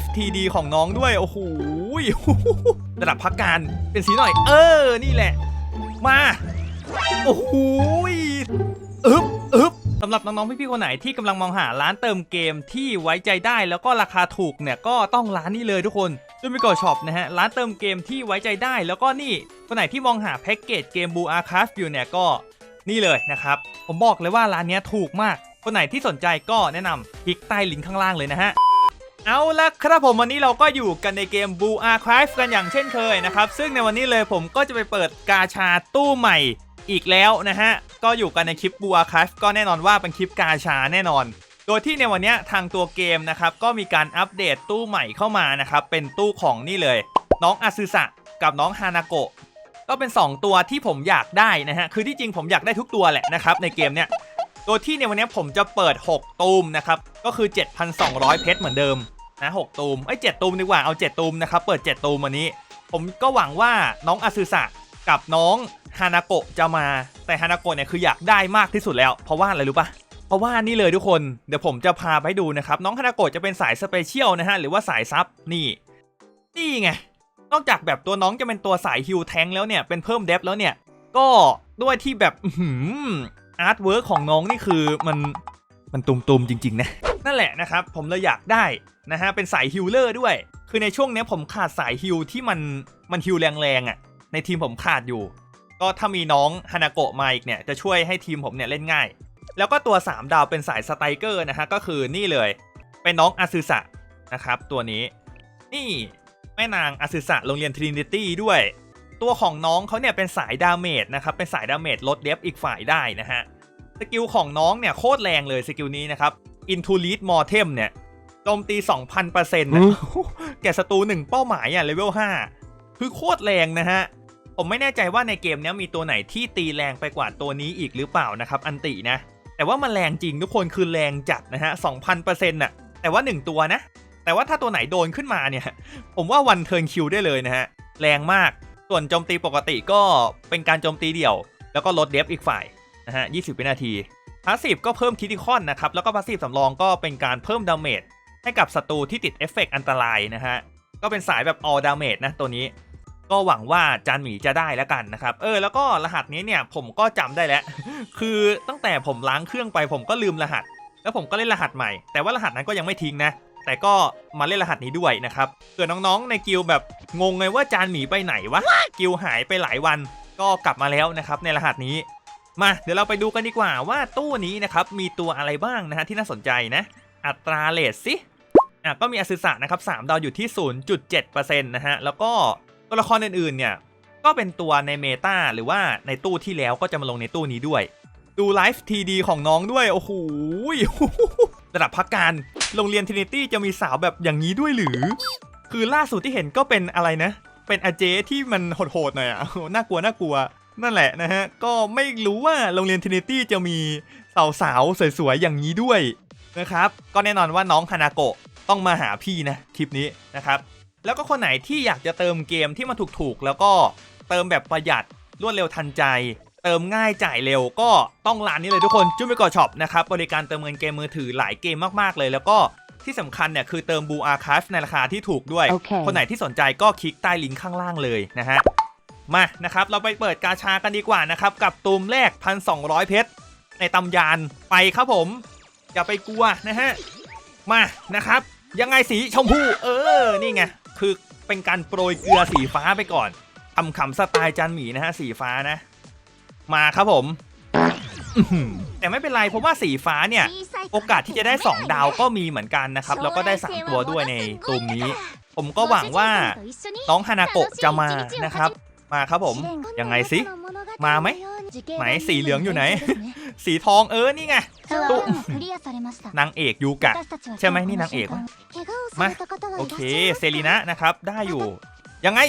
ฟ์ทีดีของน้องด้วย โอ้โหระดับพักการเป็นสีหน่อย เออ นี่แหละ มา โอ้โหอึบอึบสำหรับน้องๆพี่ๆคนไหนที่กำลังมองหาร้านเติมเกมที่ไว้ใจได้แล้วก็ราคาถูกเนี่ยก็ต้องร้านนี้เลยทุกคนซูมิโกช็อปนะฮะร้านเติมเกมที่ไว้ใจได้ แล้วก็นี่คนไหนที่มองหาแพ็กเกจเกมบูอาร์คาฟอยู่เนี่ยก็นี่เลยนะครับ ผมบอกเลยว่าร้านนี้ถูกมาก คนไหนที่สนใจก็แนะนำคลิกใต้ลิงก์ข้างล่างเลยนะฮะ เอาละครับผมวันนี้เราก็อยู่กันในเกม Blue Archive กันอย่างเช่นเคยนะครับ ซึ่งในวันนี้เลยผมก็จะไปเปิดกาชาตู้ใหม่อีกแล้วนะฮะ ก็อยู่กันในคลิป Blue Archive ก็แน่นอนว่าเป็นคลิปกาชาแน่นอน โดยที่ในวันนี้ทางตัวเกมนะครับ ก็มีการอัปเดตตู้ใหม่เข้ามานะครับ เป็นตู้ของนี่เลย น้องอาซึสะกับน้องฮานาโกะก็เป็น 2 ตัวที่ผมอยากได้นะฮะคือที่จริงผมอยากได้ทุกตัวแหละนะครับในเกมเนี้ยโดยที่ในวันนี้ผมจะเปิด 6 ตูมนะครับก็คือ 7,200 เพชรเหมือนเดิม นะ6ตูมไอ้ย7ตูมดีกว่าเอา7ตูมนะครับเปิด7ตูมวันนี้ ผมก็หวังว่าน้องอาซึสะกับน้องฮานาโกะจะมาแต่ฮานาโกะเนี่ยคืออยากได้มากที่สุดแล้ว เพราะว่าอะไรรู้ปะเพราะว่านี่เลยทุกคนเดี๋ยวผมจะพาไปดูนะครับน้องฮานาโกะจะเป็นสายสเปเชียลนะฮะหรือว่าสายซับนี่นี่ไงนอกจากแบบตัวน้องจะเป็นตัวสายฮิวแทงแล้วเนี่ยเป็นเพิ่มเดฟแล้วเนี่ยก็ด้วยที่แบบอื้อหืออาร์ตเวิร์กของน้องนี่คือมันมันตุมๆจริง ๆ นะ นั่นแหละนะครับ ผมเลยอยากได้ นะฮะเป็นสายฮิลเลอร์ด้วย คือในช่วงเนี้ยผมขาดสายฮิลที่มันมันฮิลแรงๆอะ่ะในทีมผมขาดอยู่ ก็ถ้ามีน้องฮานาโกะมาอีกเนี่ยจะช่วยให้ทีมผมเนี่ยเล่นง่าย แล้วก็ตัว 3 ดาวเป็นสายสไตรเกอร์นะฮะก็คือนี่เลย เป็นน้องอาซึสะนะครับตัวนี้ นี่แม่นางอาซึสะโรงเรียนทรินิตี้ด้วย ตัวของน้องเขาเนี่ยเป็นสายดาเมจนะครับเป็นสายดาเมจลดเดฟอีกฝ่ายได้นะฮะสกิลของน้องเนี่ยโคตรแรงเลยสกิลนี้นะครับ Into Lead Mortem เนี่ย โจมตี 2,000%นะอืมแก่ศัตรูหนึ่งเป้าหมายอะเลเวล5คือโคตรแรงนะฮะ ผมไม่แน่ใจว่าในเกมเนี้ยมีตัวไหนที่ตีแรงไปกว่าตัวนี้อีกหรือเปล่านะครับอันตินะ แต่ว่ามันแรงจริงทุกคนคือแรงจัดนะฮะ 2,000%น่ะ แต่ว่า 1 ตัวนะ แต่ว่าถ้าตัวไหนโดนขึ้นมาเนี่ย ผมว่าวันเทิร์นคิวได้เลยนะฮะ แรงมาก ส่วนโจมตีปกติก็เป็นการโจมตีเดี่ยว แล้วก็ลดเดฟอีกฝ่ายนะฮะ20วินาทีพาสซีฟก็เพิ่มคิติคอนนะครับ แล้วก็พาสซีฟสำรองก็เป็นการเพิ่มดาเมจ ให้กับศัตรูที่ติดเอฟเฟกต์อันตรายนะฮะ ก็เป็นสายแบบ all damage นะตัวนี้ ก็หวังว่าจานหมีจะได้แล้วกันนะครับ เออแล้วก็รหัสนี้เนี่ยผมก็จำได้แล้ว คือตั้งแต่ผมล้างเครื่องไปผมก็ลืมรหัส แล้วผมก็เล่นรหัสใหม่ แต่ว่ารหัสนั้นก็ยังไม่ทิ้งนะ แต่ก็มาเล่นรหัสนี้ด้วยนะครับเกิดน้องๆในกิลแบบงงไงว่าจานหมีไปไหนวะ กิลหายไปหลายวัน ก็กลับมาแล้วนะครับในรหัสนี้มาเดี๋ยวเราไปดูกันดีกว่าว่าตู้นี้นะครับมีตัวอะไรบ้างนะฮะที่น่าสนใจนะ อัตราเลทสิอะก็มีอ s สะนะครับ3ดาวอยู่ที่ 0.7%นะฮะ แล้วก็ตัวละครอื่นๆเนี่ย ก็เป็นตัวในเมตาหรือว่าในตู้ที่แล้วก็จะมาลงในตู้นี้ด้วย ดูไลฟ์ทีดีของน้องด้วย โอ้โหระดับพักการโรงเรียนทินิตี้จะมีสาวแบบอย่างนี้ด้วยหรือ คือล่าสุดที่เห็นก็เป็นอะไรนะ เป็นอาเจที่มันโหดๆหน่อยอะน่ากลัวน่ากลัว นั่นแหละนะฮะ ก็ไม่รู้ว่าโรงเรียนทินิตี้จะมีสาวๆสวยๆอย่างนี้ด้วย นะครับก็แน่นอนว่าน้องฮานาโกะต้องมาหาพี่นะคลิปนี้นะครับแล้วก็คนไหนที่อยากจะเติมเกมที่มันถูกๆ แล้วก็เติมแบบประหยัดรวดเร็วทันใจ เติมง่ายจ่ายเร็วก็ต้องร้านนี้เลยทุกคนจุ๊บไปก่อช็อปนะครับบริการเติมเงินเกมมือถือหลายเกมมากๆเลย แล้วก็ที่สำคัญเนี่ยคือเติมบูอาร์คาฟในราคาที่ถูกด้วยโอเคคนไหนที่สนใจก็คลิกใต้ลิงก์ข้างล่างเลยนะฮะมานะครับเราไปเปิดกาชากันดีกว่านะครับกับตูมแรก 1,200 เพชรในตำยานไปครับผม อย่าไปกลัวนะฮะ มานะครับ ยังไงสีชมพู เออ นี่ไง คือเป็นการโปรยเกลือสีฟ้าไปก่อนทำขำสไตล์จานหมีนะฮะ สีฟ้านะ มาครับผม แต่ไม่เป็นไรเพราะว่าสีฟ้าเนี่ย โอกาสที่จะได้ 2 ดาวก็มีเหมือนกันนะครับ แล้วก็ได้ 3 ตัวด้วยในตูมนี้ ผมก็หวังว่าน้องฮานาโกะจะมานะครับ มาครับผม ยังไงสิ มาไหม ไหนสีเหลืองอยู่ไหน สีทองเออนี่ไงตู้นางเอกยูกะ ใช่ไหมนี่นางเอกวะมาโอเคเซรีนะนะครับได้อยู่ ยังไง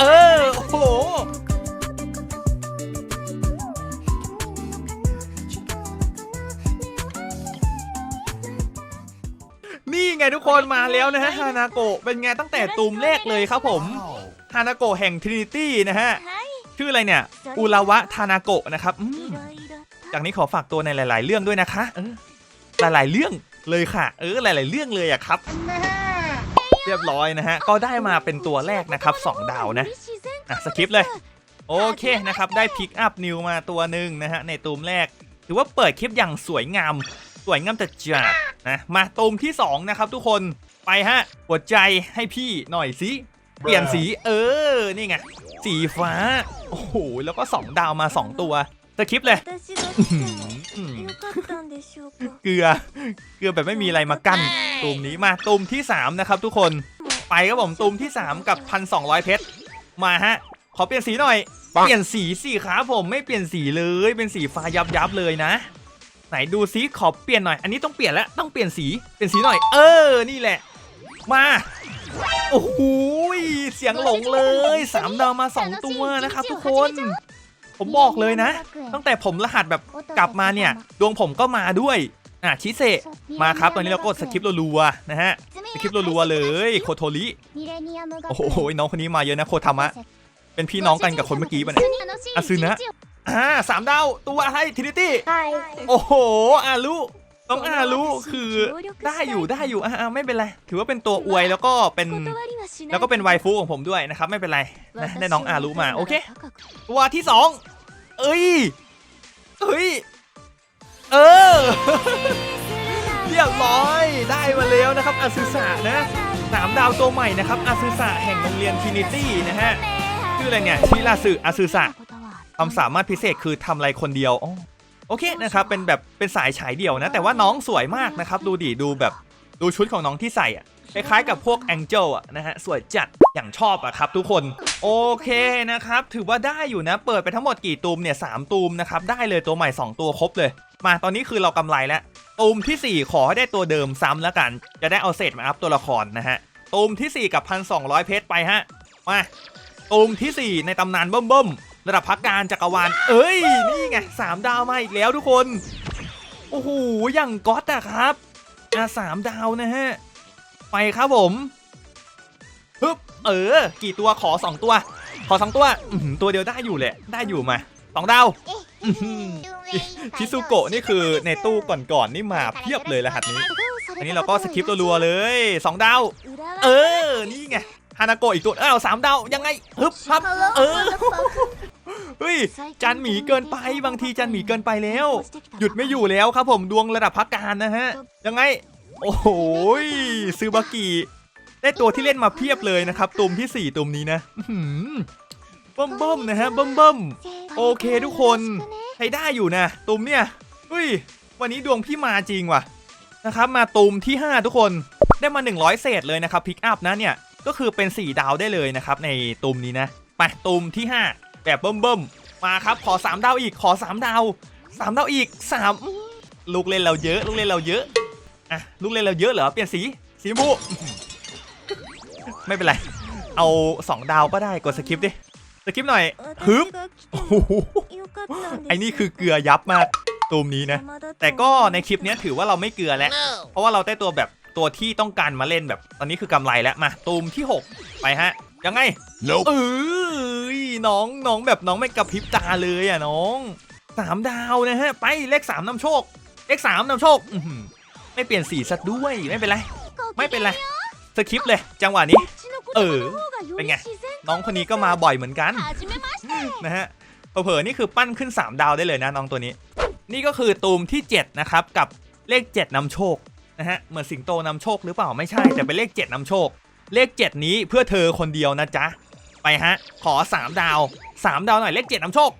เออโอ้โหนี่ไงทุกคนมาแล้วนะฮะฮานาโกะเป็นไงตั้งแต่ตูมแรกเลยครับผมฮานาโกะแห่งทรินิตี้นะฮะ ชื่ออะไรเนี่ย อุลาวะทานาโกะนะครับจากนี้ขอฝากตัวในหลาย ๆ เรื่องด้วยนะคะเออหลาย ๆ เรื่องเลยค่ะ เออหลาย ๆ เรื่องเลยอะครับ เรียบร้อยนะฮะ ก็ได้มาเป็นตัวแรกนะครับ 2 ดาวนะ อะสกิปเลย โอเคนะครับ ได้พิกอัพนิวมาตัวหนึ่งนะฮะ ในตูมแรก ถือว่าเปิดคลิปอย่างสวยงาม สวยงามจัดจัดนะ มาตูมที่ 2 นะครับทุกคน ไปฮะหัวใจให้พี่หน่อยสิ เปลี่ยนสี เออ นี่ไง สีฟ้า โอ้โห แล้วก็ 2 ดาวมา 2 ตัวจะคลิปเลย เกลือ เกลือแบบไม่มีอะไรมากั้นตุ่มนี้มาตุ่มที่ 3 นะครับทุกคน ไปครับผมตุ่มที่ 3 กับ 1,200 เพชร มาฮะ ขอเปลี่ยนสีหน่อย เปลี่ยนสีสิครับผมไม่เปลี่ยนสีเลย เป็นสีฟ้ายับยับเลยนะ ไหนดูซิขอเปลี่ยนหน่อย อันนี้ต้องเปลี่ยนแล้วต้องเปลี่ยนสี เปลี่ยนสีหน่อย เออ นี่แหละ มา โอ้โห เสียงหลงเลยสามดาวมาสองตัวนะครับทุกคน ผมบอกเลยนะ ตั้งแต่ผมรหัสแบบกลับมาเนี่ย ดวงผมก็มาด้วยอะชิเซะมาครับตอนนี้เราก็กดสคริปต์รัวๆนะฮะสคริปต์รัวๆเลยโคโทริโอ้โหน้องคนนี้มาเยอะนะโคทามะเป็นพี่น้องกันกับคนเมื่อกี้ป่ะเนี่ยอาซึนะอ่าสามดาวตัวอะไรทินิตี้はいโอ้โหอารุ ต้องอารุคือได้อยู่ได้อยู่อ่าไม่เป็นไรถือว่าเป็นตัวอวยแล้วก็เป็นแล้วก็เป็นไวฟูของผมด้วยนะครับ ไม่เป็นไรนะได้น้องอารุมาโอเคตัวที่สองเอ้ยเอ้ยเออเรียบร้อยได้มาแล้วนะครับอาซึสะนะสามดาวตัวใหม่นะครับอาซึสะแห่งโรงเรียนทินิตี้นะฮะชื่ออะไรเนี่ยชิราสึอาซึสะความสามารถพิเศษคือทำอะไรคนเดียวอ๋อ โอเคนะครับเป็นแบบเป็นสายฉายเดี่ยวนะ แต่ว่าน้องสวยมากนะครับ ดูดิดูแบบดูชุดของน้องที่ใส่อะคล้ายๆกับพวกแองเจิลอะนะฮะสวยจัดอย่างชอบอะครับทุกคนโอเคนะครับ ถือว่าได้อยู่นะ เปิดไปทั้งหมดกี่ตูมเนี่ยสามตูมนะครับได้เลยตัวใหม่ 2 ตัวครบเลย มาตอนนี้คือเรากำไรแล้วตูมทีสี่ 4 ขอให้ได้ตัวเดิมซ้ำแล้วกัน จะได้เอาเศษมาอัพตัวละครนะฮะตูมทีสี่4 กับ 1,200 เพชรไปฮะมาตูมทีสี่4 ในตำนานเบิ่มๆ ระดับพักการจักรวาล เอ้ย นี่ไงสามดาวมาอีกแล้วทุกคน โอ้โห อย่างก๊อตอะครับอะสามดาวนะฮะ ไปครับผมฮึบเออ กี่ตัวขอสองตัว ขอสองตัว ตัวเดียวได้อยู่แหละ ได้อยู่มาสองดาวชิซุโกะนี่คือในตู้ก่อนๆนี่มาเพียบเลยรหัสนี้ อันนี้เราก็สคริปต์รัวๆเลยสองดาว เออ นี่ไงฮานาโกะอีกตัว เอ้าสามดาว ยังไงฮึบฮับ เออ ย จันหมีเกินไปบางทีจันหมีเกินไปแล้ว หยุดไม่อยู่แล้วครับผมดวงระดับพักการนะฮะ ยังไง โอ้โหยซูบากิได้ตัวที่เล่นมาเพียบเลยนะครับ ตุมที่ 4 ตุมนี้นะอื้อหือเบิ่มเบิ่มๆนะฮะเบิ่มเบิ่มๆโอเคทุกคนใช้ได้อยู่นะ ตุมเนี่ยเฮ้ย วันนี้ดวงพี่มาจริงว่ะนะครับ มาตุมที่ 5 ทุกคนได้มา 100 เศษเลยนะครับพิกอัพนะเนี่ยก็คือเป็น 4 ดาวได้เลยนะครับ ในตุมนี้นะ ไปตุมที่ 5 แบบเบิ่มเบิ่มๆ มาครับขอ 3 ดาวอีกขอ 3 ดาว 3 ดาวอีก3อื้อลูกเล่นเราเยอะ ลูกเล่นเราเยอะอะลูกเล่นเราเยอะเหรอเปลี่ยนสีสีชมพูไม่เป็นไรเอา 2 ดาวก็ได้กดสคริปต์ดิสคริปต์หน่อยฮึบโอ้โหไอ้นี่คือเกลือยับมากตูมนี้นะ แต่ก็ในคลิปเนี้ยถือว่าเราไม่เกลือแล้ว เพราะว่าเราได้ตัวแบบตัวที่ต้องการมาเล่นแบบ ตอนนี้คือกำไรแล้วมาตูมที่ 6 ไปฮะ ยังไง Nope. เอ้ย น้องน้องแบบน้องไม่กระพริบตาเลยอะน้องสามดาวนะฮะไปเลขสามนำโชค เลขสามนำโชคไม่เปลี่ยนสีซะด้วยไม่เป็นไร ไม่เป็นไรสคริปเลย จังหวะนี้ เออเป็นไง น้องคนนี้ก็มาบ่อยเหมือนกันนะฮะเผลอๆนี่คือปั้นขึ้น 3 ดาวได้เลยนะน้องตัวนี้ นี่ก็คือตูมที่ 7 นะครับ กับเลข 7นำโชคนะฮะเหมือนสิงโตนำโชคหรือเปล่าไม่ใช่แต่เป็นเลข 7นำโชค เลข 7 นี้เพื่อเธอคนเดียวนะจ๊ะ ไปฮะ ขอ 3 ดาว 3 ดาวหน่อยเลข7นำโชค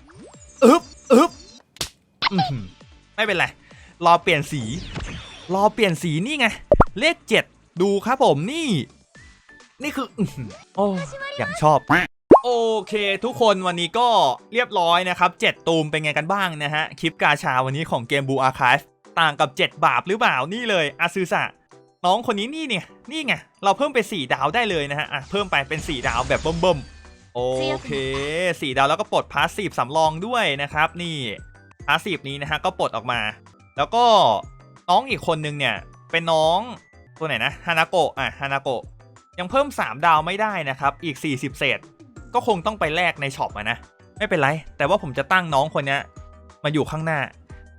อึ๊บอึ๊บไม่เป็นไร รอเปลี่ยนสี รอเปลี่ยนสีนี่ไง เลข7ดูครับผมนี่ นี่คืออ๋ออโอ้อย่างชอบโอเคทุกคนวันนี้ก็เรียบร้อยนะครับ 7 ตูมเป็นไงกันบ้างนะฮะ คลิปกาชาวันนี้ของเกมบูอาร์ค v ฟต่างกับ 7 บาปหรือเปล่านี่เลยอาซ u สะน้องคนนี้นี่เนี่ย นี่ไง เราเพิ่มไป 4 ดาวได้เลยนะฮะอะเพิ่มไปเป็น 4 ดาวแบบเบิ่มๆ โอเค4ดาวแล้วก็ปลดพาสซีฟสำรองด้วยนะครับ นี่พาสซีฟนี้นะฮะก็ปลดออกมา แล้วก็น้องอีกคนนึงเนี่ย เป็นน้องตัวไหนนะฮานาโกะอะฮานาโกะยังเพิ่ม 3 ดาวไม่ได้นะครับ อีก 40 เศษ ก็คงต้องไปแลกในช็อปอะนะ ไม่เป็นไร แต่ว่าผมจะตั้งน้องคนเนี้ยมาอยู่ข้างหน้า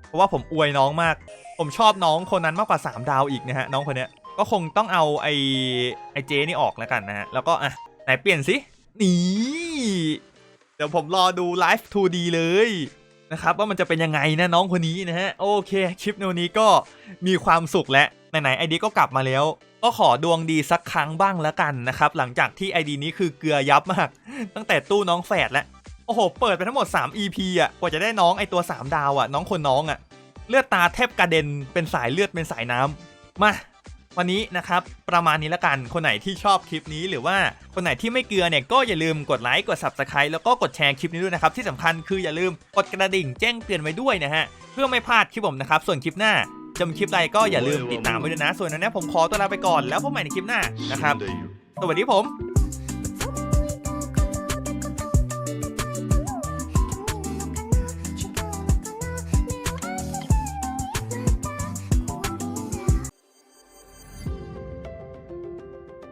เพราะว่าผมอวยน้องมาก ผมชอบน้องคนนั้นมากกว่า 3 ดาวอีกนะฮะน้องคนเนี้ยก็คงต้องเอาไอไอเจนี่ออกแล้วกันนะฮะแล้วก็อะไหนเปลี่ยนสิ นี่เดี๋ยวผมรอดูไลฟ์ 2D เลยนะครับว่ามันจะเป็นยังไงนะน้องคนนี้นะฮะโอเคคลิปในวันนี้ก็มีความสุขแล้วไหนๆไอดีก็กลับมาแล้ว ก็ขอดวงดีสักครั้งบ้างแล้วกันนะครับหลังจากที่ไอดีนี้คือเกลือยับมาก ตั้งแต่ตู้น้องแฝดแล้วโอ้โหเปิดไปทั้งหมด 3 EP อะกว่าจะได้น้องไอตัว 3 ดาวอะน้องคนน้องอะเลือดตาแทบกระเด็นเป็นสายเลือดเป็นสายน้ำมา วันนี้นะครับประมาณนี้ละกันคนไหนที่ชอบคลิปนี้หรือว่าคนไหนที่ไม่เกลือเนี่ยก็อย่าลืมกดไลค์กด Subscribe แล้วก็กดแชร์คลิปนี้ด้วยนะครับที่สำคัญคืออย่าลืมกดกระดิ่งแจ้งเตือนไว้ด้วยนะฮะเพื่อไม่พลาดคลิปผมนะครับส่วนคลิปหน้าจะมีคลิปใดก็อย่าลืมติดตามไว้ด้วยนะ ส่วนนั้นเนยผมขอตัวลาไปก่อนแล้วพบใหม่ในคลิปหน้านะครับสวัสดีผม